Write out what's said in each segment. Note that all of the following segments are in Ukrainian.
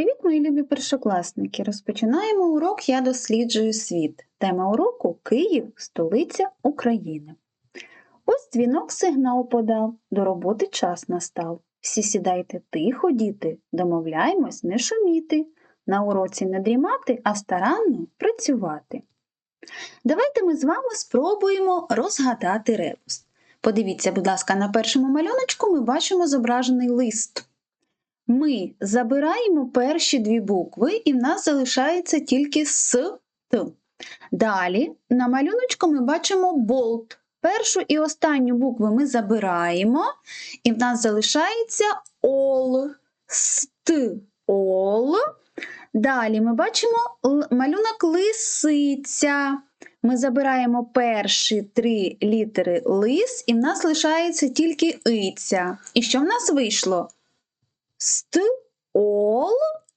Привіт, мої любі першокласники! Розпочинаємо урок Я досліджую світ. Тема уроку Київ, столиця України. Ось дзвінок сигнал подав, до роботи час настав. Всі сідайте тихо, діти, домовляємось не шуміти, на уроці не дрімати, а старанно працювати. Давайте ми з вами спробуємо розгадати ребус. Подивіться, будь ласка, на першому малюночку ми бачимо зображений лист. Ми забираємо перші дві букви, і в нас залишається тільки С Т. Далі на малюночку ми бачимо болт. Першу і останню букву ми забираємо, і в нас залишається ол, ст, ол. Далі ми бачимо малюнок лисиця. Ми забираємо перші три літери лис, і в нас лишається тільки иця. І що в нас вийшло? Столиця,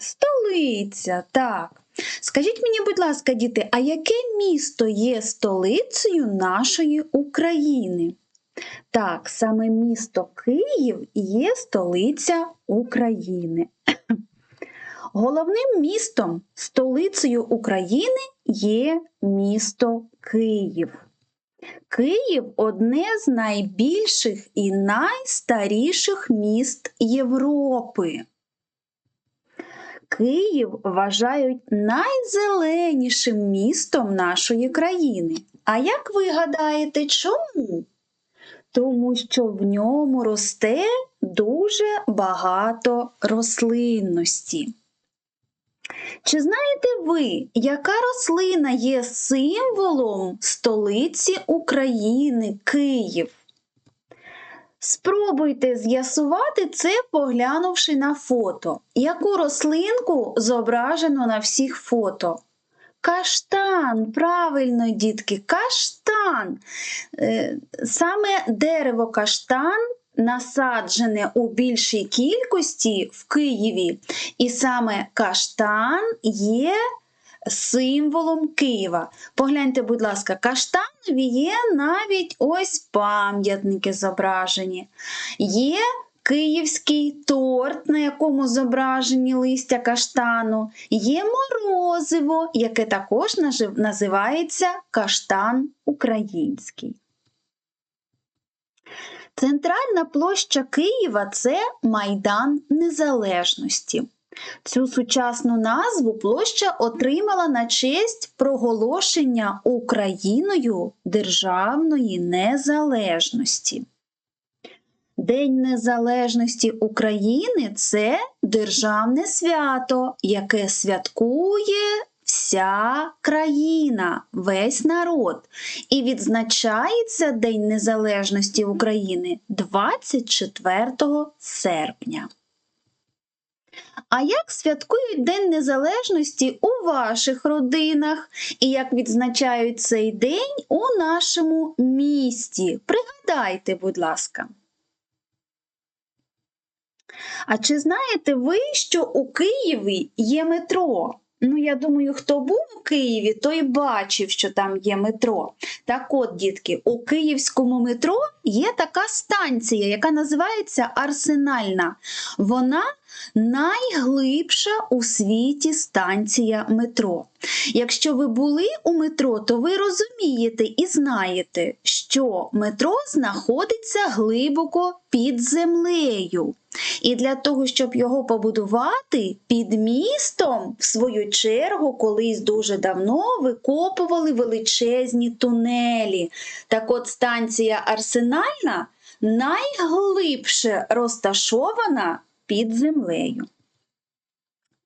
столиця, так. Скажіть мені, будь ласка, діти, а яке місто є столицею нашої України? Так, саме місто Київ є столиця України. Головним містом, столицею України є місто Київ. Київ одне з найбільших і найстаріших міст Європи. Київ вважають найзеленішим містом нашої країни. А як ви гадаєте, чому? Тому що в ньому росте дуже багато рослинності. Чи знаєте ви, яка рослина є символом столиці України Київ? Спробуйте з'ясувати це, поглянувши на фото. Яку рослинку зображено на всіх фото? Каштан, правильно, дітки, каштан. Е, саме дерево каштан насаджене у більшій кількості в Києві, і саме каштан є символом Києва. Погляньте, будь ласка, каштанові є навіть ось пам'ятники зображені. Є Київський торт, на якому зображені листя каштану, є морозиво, яке також називається каштан український. Центральна площа Києва це Майдан Незалежності. Цю сучасну назву площа отримала на честь проголошення Україною Державної незалежності. День Незалежності України це державне свято, яке святкує вся країна, весь народ. І відзначається День Незалежності України 24 серпня. А як святкують День Незалежності у ваших родинах? І як відзначають цей день у нашому місті? Пригадайте, будь ласка. А чи знаєте ви, що у Києві є метро? Ну, я думаю, хто був у Києві, той бачив, що там є метро. Так от, дітки, у київському метро є така станція, яка називається Арсенальна. Вона найглибша у світі станція метро. Якщо ви були у метро, то ви розумієте і знаєте, що метро знаходиться глибоко під землею. І для того, щоб його побудувати, під містом, в свою чергу, колись дуже давно викопували величезні тунелі. Так от станція Арсенальна найглибше розташована під землею.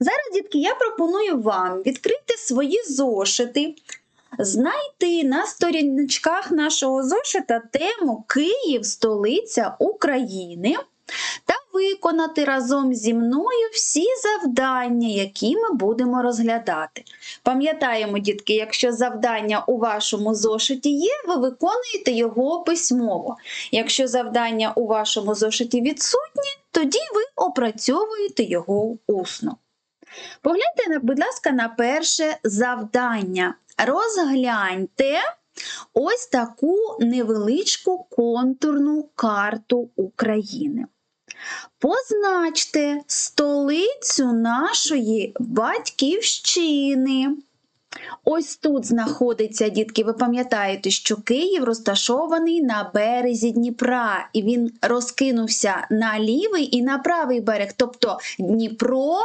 Зараз, дітки, я пропоную вам відкрити свої зошити, знайти на сторіночках нашого зошита тему Київ, столиця України та виконати разом зі мною всі завдання, які ми будемо розглядати. Пам'ятаємо, дітки, якщо завдання у вашому зошиті є, ви виконуєте його письмово. Якщо завдання у вашому зошиті відсутні, тоді ви опрацьовуєте його усно. Погляньте, будь ласка, на перше завдання. Розгляньте ось таку невеличку контурну карту України. Позначте столицю нашої батьківщини. Ось тут знаходиться, дітки, ви пам'ятаєте, що Київ розташований на березі Дніпра, і він розкинувся на лівий і на правий берег. Тобто Дніпро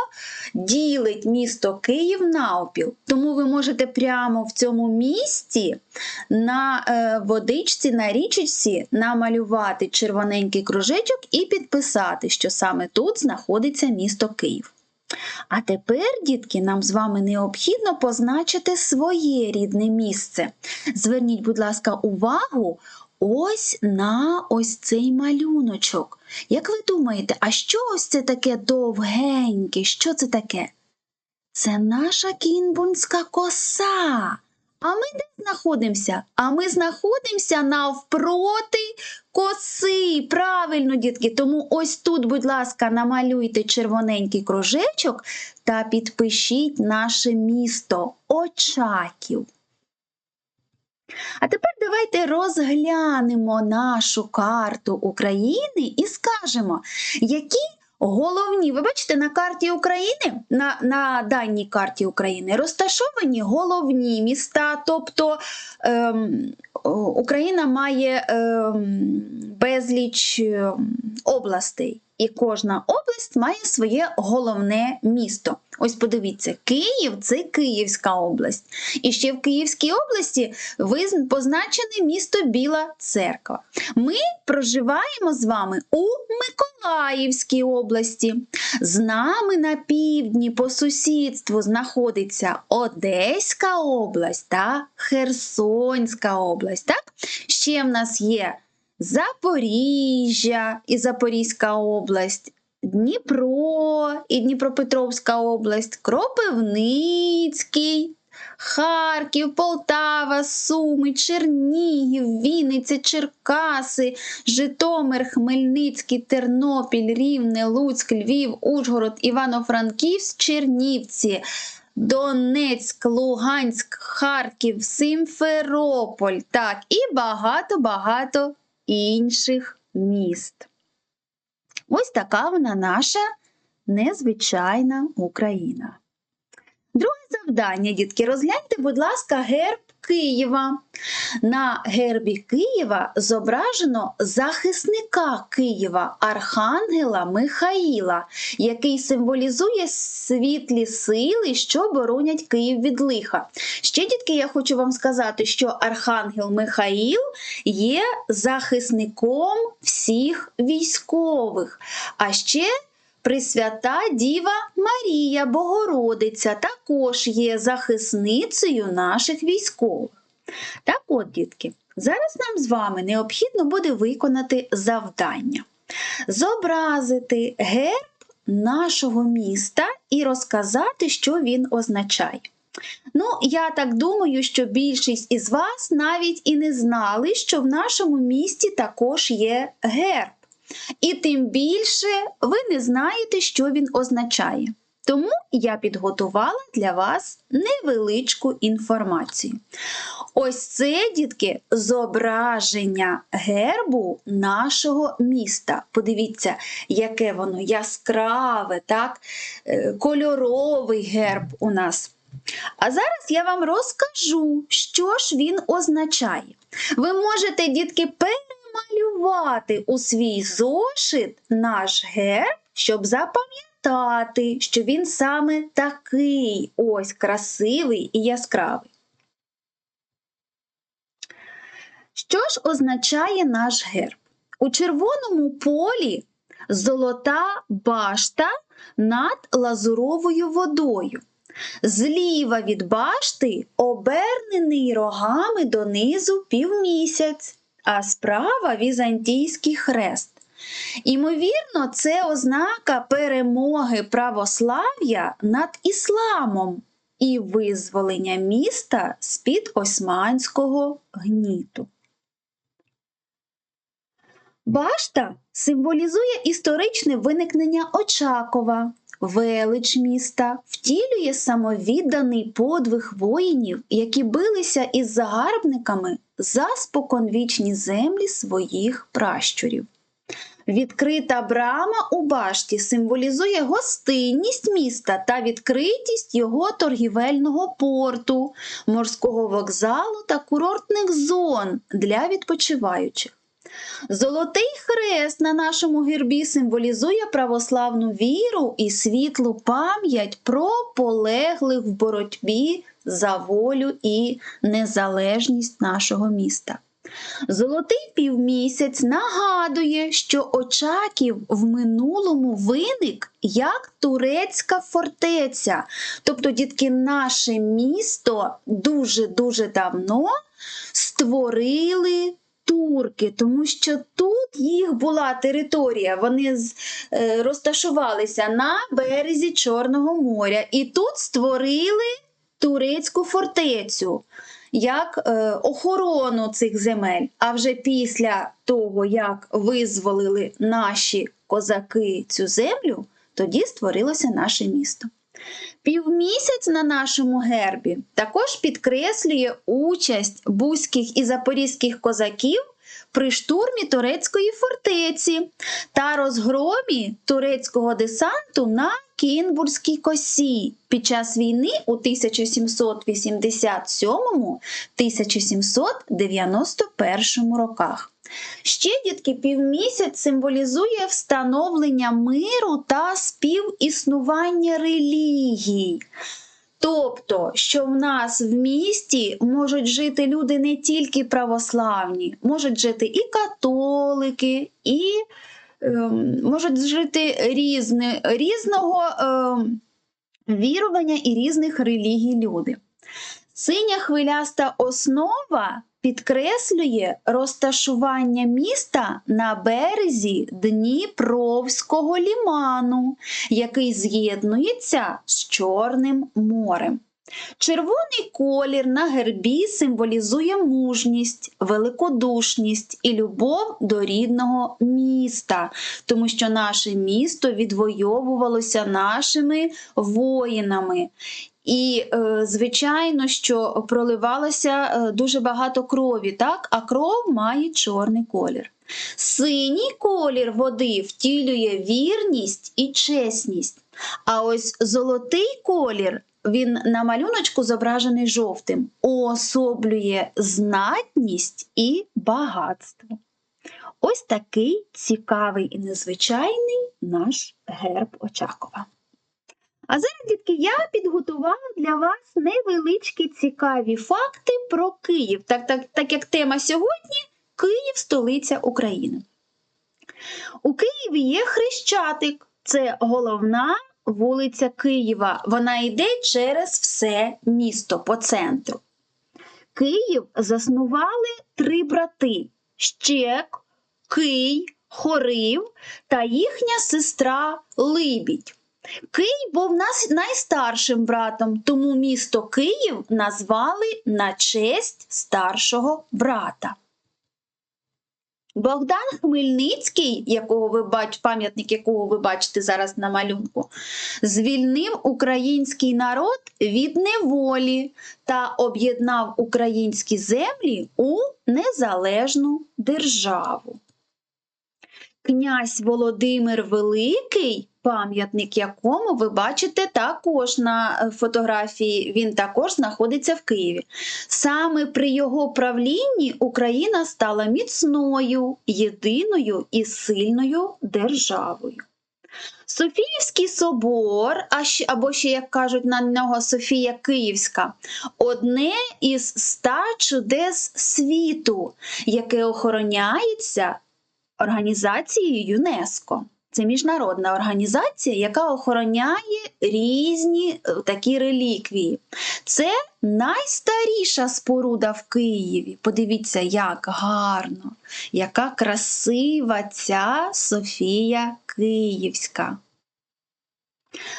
ділить місто Київ навпіл. Тому ви можете прямо в цьому місті на е, водичці, на річці намалювати червоненький кружечок і підписати, що саме тут знаходиться місто Київ. А тепер, дітки, нам з вами необхідно позначити своє рідне місце. Зверніть, будь ласка, увагу ось на ось цей малюночок. Як ви думаєте, а що ось це таке довгеньке? Що це таке? Це наша кінбунська коса. А ми де знаходимося? А ми знаходимося навпроти коси. Правильно, дітки. Тому ось тут, будь ласка, намалюйте червоненький кружечок та підпишіть наше місто Очаків. А тепер давайте розглянемо нашу карту України і скажемо, які головні, ви бачите, на карті України, на, на даній карті України розташовані головні міста, тобто ем, Україна має ем, безліч ем, областей. І кожна область має своє головне місто. Ось подивіться, Київ це Київська область. І ще в Київській області позначене місто Біла Церква. Ми проживаємо з вами у Миколаївській області. З нами на півдні по сусідству знаходиться Одеська область та Херсонська область. Так? Ще в нас є Запоріжжя і Запорізька область, Дніпро і Дніпропетровська область, Кропивницький, Харків, Полтава, Суми, Чернігів, Вінниця, Черкаси, Житомир, Хмельницький, Тернопіль, Рівне, Луцьк, Львів, Ужгород, Івано-Франківськ, Чернівці. Донецьк, Луганськ, Харків, Симферополь, так, і багато-багато інших міст. Ось така вона наша незвичайна Україна. Друге завдання, дітки, розгляньте, будь ласка, герб Києва. На гербі Києва зображено захисника Києва Архангела Михаїла, який символізує світлі сили, що боронять Київ від лиха. Ще, дітки, я хочу вам сказати, що Архангел Михаїл є захисником всіх військових. А ще Пресвята Діва Марія Богородиця також є захисницею наших військових. Так от, дітки, зараз нам з вами необхідно буде виконати завдання, зобразити герб нашого міста і розказати, що він означає. Ну, я так думаю, що більшість із вас навіть і не знали, що в нашому місті також є герб. І тим більше ви не знаєте, що він означає. Тому я підготувала для вас невеличку інформацію. Ось це, дітки, зображення гербу нашого міста. Подивіться, яке воно яскраве, так? Е, кольоровий герб у нас. А зараз я вам розкажу, що ж він означає. Ви можете, дітки, перемалювати у свій зошит наш герб, щоб запам'ятати, що він саме такий ось красивий і яскравий. Що ж означає наш герб? У червоному полі золота башта над лазуровою водою. Зліва від башти обернений рогами донизу півмісяць, а справа візантійський хрест. Імовірно, це ознака перемоги православ'я над ісламом і визволення міста з-під османського гніту. Башта символізує історичне виникнення Очакова, велич міста, втілює самовідданий подвиг воїнів, які билися із загарбниками за споконвічні землі своїх пращурів. Відкрита брама у башті символізує гостинність міста та відкритість його торгівельного порту, морського вокзалу та курортних зон для відпочиваючих. Золотий хрест на нашому гербі символізує православну віру і світлу пам'ять про полеглих в боротьбі за волю і незалежність нашого міста. Золотий півмісяць нагадує, що Очаків в минулому виник як турецька фортеця. Тобто, дітки, наше місто дуже-дуже давно створили турки, тому що тут їх була територія, вони е, розташувалися на березі Чорного моря і тут створили турецьку фортецю як е, охорону цих земель. А вже після того, як визволили наші козаки цю землю, тоді створилося наше місто. Півмісяць на нашому гербі також підкреслює участь бузьких і запорізьких козаків при штурмі турецької фортеці та розгромі турецького десанту на Кінбурзькій косі під час війни у 1787-1791 роках. Ще дітки півмісяць символізує встановлення миру та співіснування релігій. Тобто, що в нас в місті можуть жити люди не тільки православні, можуть жити і католики, і ем, можуть жити різне, різного ем, вірування і різних релігій люди. Синя хвиляста основа підкреслює розташування міста на березі Дніпровського ліману, який з'єднується з Чорним морем. Червоний колір на гербі символізує мужність, великодушність і любов до рідного міста, тому що наше місто відвоювалося нашими воїнами. І, е, звичайно, що проливалося е, дуже багато крові, так? а кров має чорний колір. Синій колір води втілює вірність і чесність. А ось золотий колір, він на малюночку зображений жовтим, уособлює знатність і багатство. Ось такий цікавий і незвичайний наш герб Очакова. А зараз, дітки, я підготувала для вас невеличкі цікаві факти про Київ, так, так, так як тема сьогодні Київ столиця України. У Києві є Хрещатик, це головна вулиця Києва. Вона йде через все місто по центру. Київ заснували три брати: Щек, Кий, Хорив та їхня сестра Либідь. Кий був нас найстаршим братом, тому місто Київ назвали на честь старшого брата. Богдан Хмельницький, якого ви бач, пам'ятник якого ви бачите зараз на малюнку, звільнив український народ від неволі та об'єднав українські землі у незалежну державу. Князь Володимир Великий, пам'ятник якому ви бачите також на е, фотографії, він також знаходиться в Києві. Саме при його правлінні Україна стала міцною, єдиною і сильною державою. Софіївський собор, або ще, як кажуть на нього Софія Київська, одне із ста чудес світу, яке охороняється організацією ЮНЕСКО. Це міжнародна організація, яка охороняє різні е, такі реліквії. Це найстаріша споруда в Києві. Подивіться, як гарно, яка красива ця Софія Київська.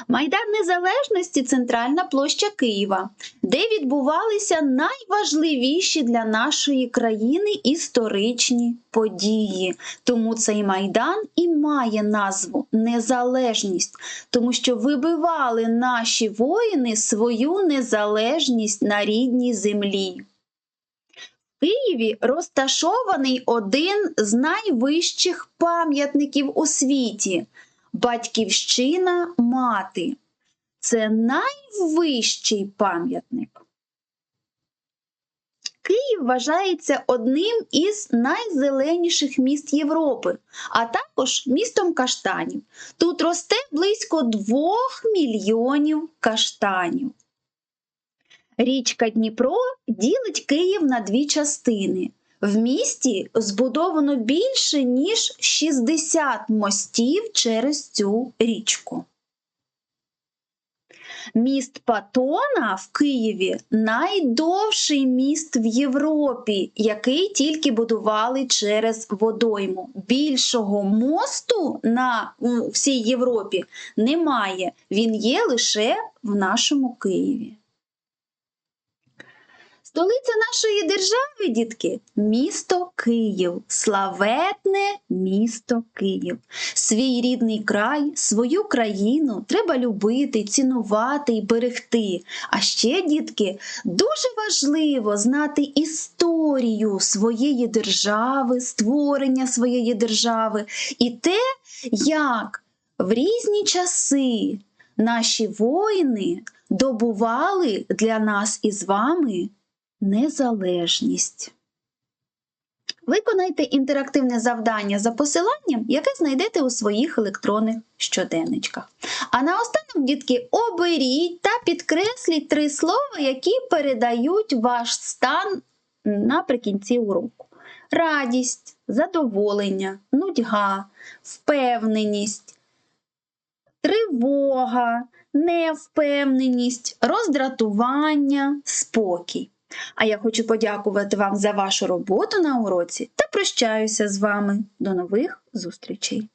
Майдан Незалежності центральна площа Києва, де відбувалися найважливіші для нашої країни історичні події. Тому цей майдан і має назву Незалежність, тому що вибивали наші воїни свою незалежність на рідній землі. В Києві розташований один з найвищих пам'ятників у світі Батьківщина мати. Це найвищий пам'ятник. Київ вважається одним із найзеленіших міст Європи, а також містом каштанів. Тут росте близько 2 мільйонів каштанів. Річка Дніпро ділить Київ на дві частини. В місті збудовано більше ніж 60 мостів через цю річку. Міст Патона в Києві найдовший міст в Європі, який тільки будували через водойму. Більшого мосту на всій Європі немає. Він є лише в нашому Києві. Столиця нашої держави, дітки, місто Київ, славетне місто Київ. Свій рідний край, свою країну треба любити, цінувати і берегти. А ще, дітки, дуже важливо знати історію своєї держави, створення своєї держави і те, як в різні часи наші воїни добували для нас із вами незалежність. Виконайте інтерактивне завдання за посиланням, яке знайдете у своїх електронних щоденничках. А наостанок, дітки, оберіть та підкресліть три слова, які передають ваш стан наприкінці уроку: радість, задоволення, нудьга, впевненість, тривога, невпевненість, роздратування, спокій. А я хочу подякувати вам за вашу роботу на уроці та прощаюся з вами. До нових зустрічей!